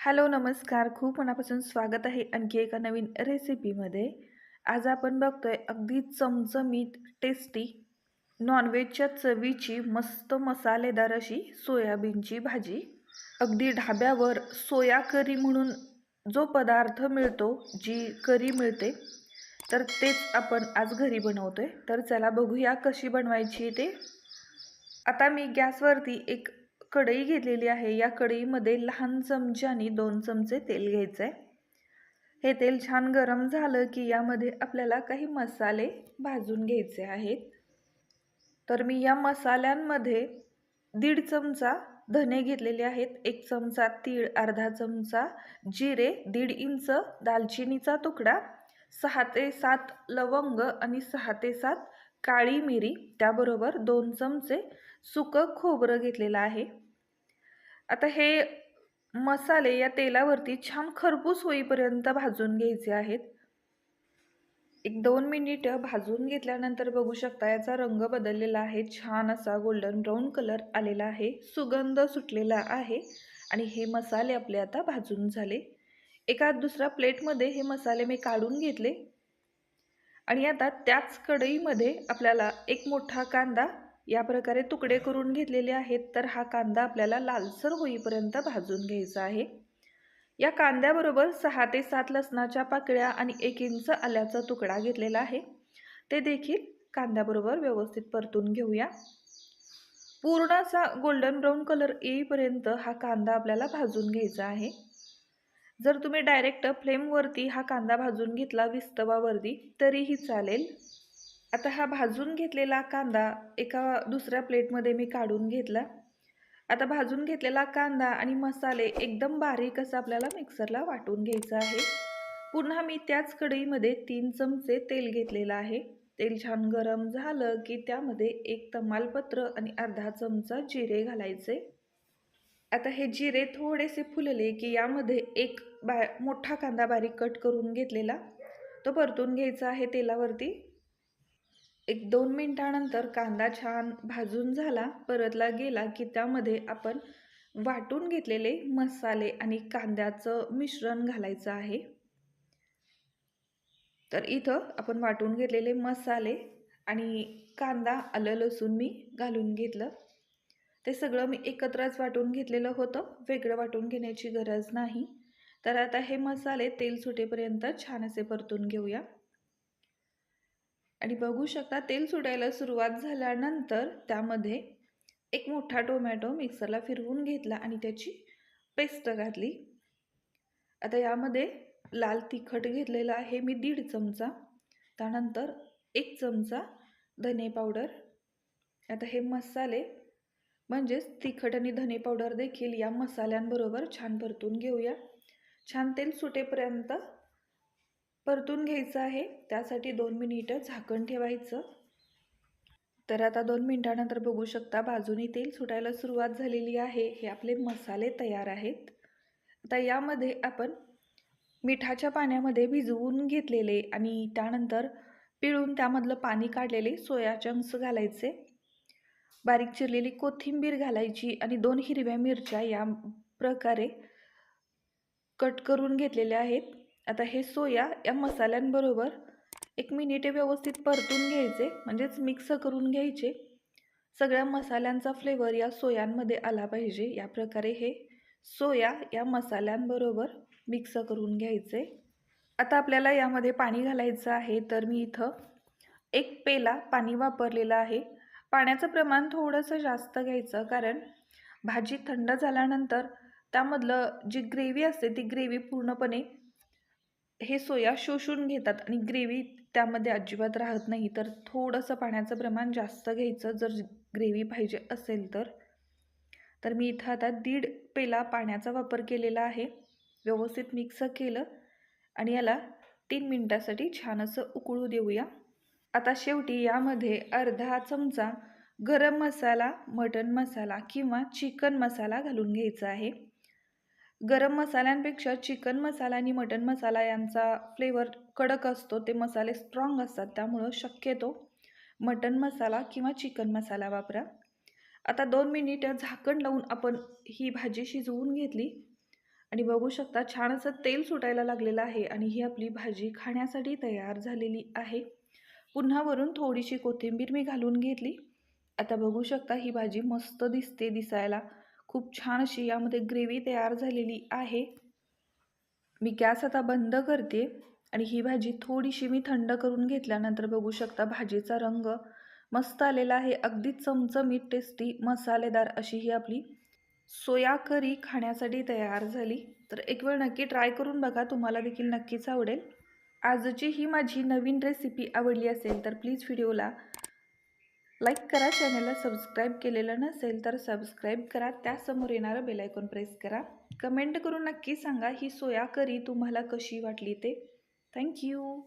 Hello नमस्कार. खूप मनापासून स्वागत आहे आणखी एका नवीन रेसिपीमध्ये. आज आपण बघतोय अगदी चमचमीत टेस्टी नॉनव्हेजच्या चवीची मस्त मसालेदार अशी सोयाबीनची भाजी. अगदी ढाब्यावर सोया करी म्हणून जो पदार्थ मिळतो जी करी मिळते तर तेच आपण आज घरी बनवतोय. तर चला बघूया कशी बनवायची ते. आता मी गॅसवरती एक कढई घेतलेली आहे. या कढईमध्ये लहान चमच्याने दोन चमचे तेल घ्यायचं आहे हे तेल छान गरम झालं की यामध्ये आपल्याला काही मसाले भाजून घ्यायचे आहेत. तर मी या मसाल्यांमध्ये दीड चमचा धने घेतलेले आहेत. एक चमचा तीळ अर्धा चमचा जिरे दीड इंच दालचिनीचा तुकडा सहा ते सात लवंग आणि सहा ते सात काळी मिरी त्याबरोबर दोन चमचे सुकं खोबरं घेतलेलं आहे. आता हे मसाले या तेलावरती छान खरपूस होईपर्यंत भाजून घ्यायचे आहेत. एक दोन मिनिटं भाजून घेतल्यानंतर बघू शकता याचा रंग बदललेला आहे. छान असा गोल्डन ब्राऊन कलर आलेला आहे. सुगंध सुटलेला आहे आणि हे मसाले आपले आता भाजून झाले. एका दुसऱ्या प्लेटमध्ये हे मसाले मी काढून घेतले. आणि आता त्याच कढईमध्ये आपल्याला एक मोठा कांदा या प्रकारे तुकडे करून घेतलेले आहेत. तर हा कांदा आपल्याला लालसर होईपर्यंत भाजून घ्यायचा आहे. या कांद्याबरोबर सहा ते सात लसणाच्या पाकळ्या आणि एक इंच आल्याचा तुकडा घेतलेला आहे. ते देखील कांद्याबरोबर व्यवस्थित परतून घेऊया. पूर्ण असा गोल्डन ब्राऊन कलर येईपर्यंत हा कांदा आपल्याला भाजून घ्यायचा आहे. जर तुम्ही डायरेक्ट फ्लेमवरती हा कांदा भाजून घेतला विस्तवावरती तरीही चालेल. आता हा भाजून घेतलेला कांदा एका दुसऱ्या प्लेटमध्ये मी काढून घेतला. आता भाजून घेतलेला कांदा आणि मसाले एकदम बारीक असं आपल्याला मिक्सरला वाटून घ्यायचं आहे. पुन्हा मी त्याच कढईमध्ये तीन चमचे तेल घेतलेलं आहे. तेल छान गरम झालं की त्यामध्ये एक तमालपत्र आणि अर्धा चमचा जिरे घालायचे. आता हे जिरे थोडेसे फुलले की यामध्ये एक बा मोठा कांदा बारीक कट करून घेतलेला. तो परतून घ्यायचा आहे तेलावरती. एक दोन मिनटानंतर कांदा छान भाजून झाला परतला गेला की त्यामध्ये आपण वाटून घेतलेले मसाले आणि कांद्याचं मिश्रण घालायचं आहे. तर इथं आपण वाटून घेतलेले मसाले आणि कांदा आलं लसूण मी घालून घेतलं. ते सगळं मी एकत्रच वाटून घेतलेलं होतं. वेगळं वाटून घेण्याची गरज नाही. तर आता हे मसाले तेल सुटेपर्यंत छान असे परतून घेऊया. आणि बघू शकता तेल सुटायला सुरुवात झाल्यानंतर त्यामध्ये एक मोठा टोमॅटो मिक्सरला फिरवून घेतला आणि त्याची पेस्ट घातली. आता यामध्ये लाल तिखट घेतलेलं आहे मी दीड चमचा. त्यानंतर एक चमचा धने पावडर. आता हे मसाले म्हणजेच तिखट आणि धने पावडर देखील या मसाल्यांबरोबर छान परतून घेऊया. छान तेल सुटेपर्यंत परतून घ्यायचं आहे. त्यासाठी दोन मिनिटं झाकण ठेवायचं. तर आता दोन मिनटानंतर बघू शकता बाजूनी तेल सुटायला सुरुवात झालेली आहे. हे आपले मसाले तयार आहेत. आता यामध्ये आपण मिठाच्या पाण्यामध्ये भिजवून घेतलेले आणि त्यानंतर पिळून त्यामधलं पाणी काढलेले सोया चंक्स घालायचे. बारीक चिरलेली कोथिंबीर घालायची आणि दोन हिरव्या मिरच्या या प्रकारे कट करून घेतलेल्या आहेत. आता हे सोया या मसाल्यांबरोबर एक मिनिटे व्यवस्थित परतून घ्यायचे म्हणजेच मिक्स करून घ्यायचे. सगळ्या मसाल्यांचा फ्लेवर या सोयांमध्ये आला पाहिजे. या प्रकारे हे सोया या मसाल्यांबरोबर मिक्स करून घ्यायचे. आता आपल्याला यामध्ये पाणी घालायचं आहे तर मी इथं एक पेला पाणी वापरलेलं आहे. पाण्याचं प्रमाण थोडंसं जास्त घ्यायचं कारण भाजी थंड झाल्यानंतर त्यामधलं जी ग्रेव्ही असते ती ग्रेव्ही पूर्णपणे हे सोया शोषून घेतात आणि ग्रेव्ही त्यामध्ये अजिबात राहत नाही. तर थोडंसं पाण्याचं प्रमाण जास्त घ्यायचं जर ग्रेव्ही पाहिजे असेल तर. तर मी इथं आता दीड पेला पाण्याचा वापर केलेला आहे. व्यवस्थित मिक्स केलं आणि याला तीन मिनटासाठी छान असं उकळू देऊया. आता शेवटी यामध्ये अर्धा चमचा गरम मसाला मटन मसाला किंवा चिकन मसाला घालून घ्यायचा आहे. गरम मसाल्यांपेक्षा चिकन मसाला आणि मटन मसाला यांचा फ्लेवर कडक असतो ते मसाले स्ट्रॉंग असतात त्यामुळं शक्यतो मटन मसाला किंवा चिकन मसाला वापरा. आता दोन मिनिटं झाकण लावून आपण ही भाजी शिजवून घेतली. आणि बघू शकता छान असं तेल सुटायला लागलेलं आहे आणि ही आपली भाजी खाण्यासाठी तयार झालेली आहे. पुन्हा वरून थोडीशी कोथिंबीर मी घालून घेतली. आता बघू शकता ही भाजी मस्त दिसते दिसायला. खूप छान अशी यामध्ये ग्रेव्ही तयार झालेली आहे. मी गॅस आता बंद करते आणि ही भाजी थोडीशी मी थंड करून घेतल्यानंतर बघू शकता भाजीचा रंग मस्त आलेला आहे. अगदी चमचमीत टेस्टी मसालेदार अशी ही आपली सोया करी खाण्यासाठी तयार झाली. तर एक वेळ नक्की ट्राय करून बघा तुम्हाला देखील नक्कीच आवडेल. आजची ही माझी नवीन रेसिपी आवडली असेल तर प्लीज व्हिडिओला लाईक करा चॅनलला सबस्क्राईब केलेलं नसेल तर सबस्क्राईब करा. त्यासमोर येणारं बेलायकॉन प्रेस करा. कमेंट करून नक्की सांगा ही सोया करी तुम्हाला कशी वाटली ते. थँक्यू